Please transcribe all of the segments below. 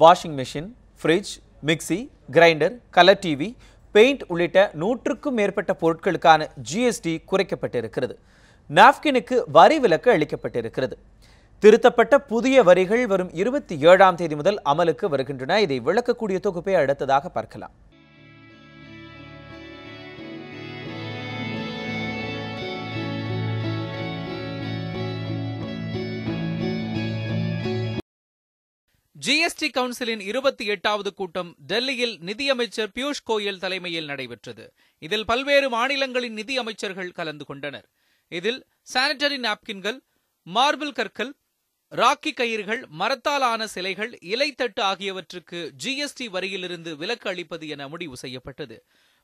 Washing machine fridge mixie grinder colour TV paint உள்ளிட்ட நூற்றுக்கும் மேற்பட்ட பொருட்களுக்கான ஜிஎஸ்டி குறைக்கப்பட்டிருக்கிறது. நாப்கினுக்கு வரி விலக்கு அளிக்கப்பட்டிருக்கிறது. திருத்தப்பட்ட புதிய வரிகள் வரும் இருபத்தி ஏழாம் தேதி முதல் அமலுக்கு வருகின்றன. இதை விளக்கக்கூடிய தொகுப்பை அடுத்ததாக பார்க்கலாம். ஜிஎஸ்டி கவுன்சிலின் இருபத்தி எட்டாவது கூட்டம் டெல்லியில் நிதியமைச்சர் பியூஷ் கோயல் தலைமையில் நடைபெற்றது. இதில் பல்வேறு மாநிலங்களின் நிதி அமைச்சர்கள் கலந்து கொண்டனர். இதில் சானிட்டரி நாப்கின்கள் மார்பிள் கற்கள் ராக்கி கயிறுகள் மரத்தால் ஆன சிலைகள் இலைத்தட்டு ஆகியவற்றுக்கு ஜிஎஸ்டி வரியிலிருந்து விலக்கு அளிப்பது என முடிவு செய்யப்பட்டது.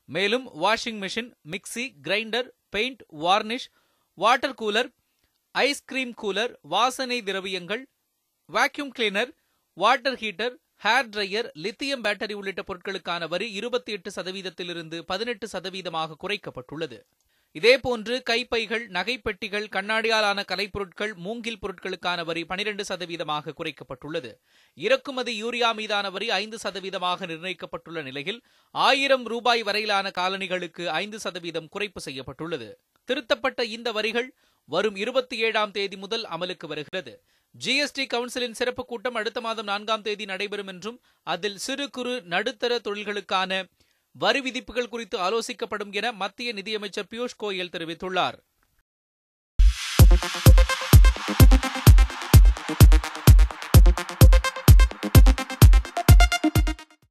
மேலும் washing machine mixie grinder paint varnish water cooler ice cream cooler வாசனை திரவியங்கள் vacuum cleaner water heater hair dryer lithium battery உள்ளிட்ட பொருட்களுக்கான வரி இருபத்தி எட்டு சதவீதத்திலிருந்து பதினெட்டு சதவீதமாக குறைக்கப்பட்டுள்ளது. இதேபோன்று கைப்பைகள் நகைப்பெட்டிகள் கண்ணாடியாலான கலைப்பொருட்கள் மூங்கில் பொருட்களுக்கான வரி பனிரெண்டு சதவீதமாக குறைக்கப்பட்டுள்ளது. இறக்குமதி யூரியா மீதான வரி ஐந்து சதவீதமாக நிர்ணயிக்கப்பட்டுள்ள நிலையில் ஆயிரம் ரூபாய் வரையிலான காலணிகளுக்கு ஐந்து சதவீதம் குறைப்பு செய்யப்பட்டுள்ளது. திருத்தப்பட்ட இந்த வரிகள் வரும் இருபத்தி ஏழாம் தேதி முதல் அமலுக்கு வருகிறது. ஜிஎஸ்டி கவுன்சிலின் சிறப்பு கூட்டம் அடுத்த மாதம் நான்காம் தேதி நடைபெறும் என்றும் அதில் சிறு குறு நடுத்தர தொழில்களுக்கான வரி விதிப்புகள் குறித்து ஆலோசிக்கப்படும் என மத்திய நிதியமைச்சர் பியூஷ் கோயல் தெரிவித்துள்ளார்.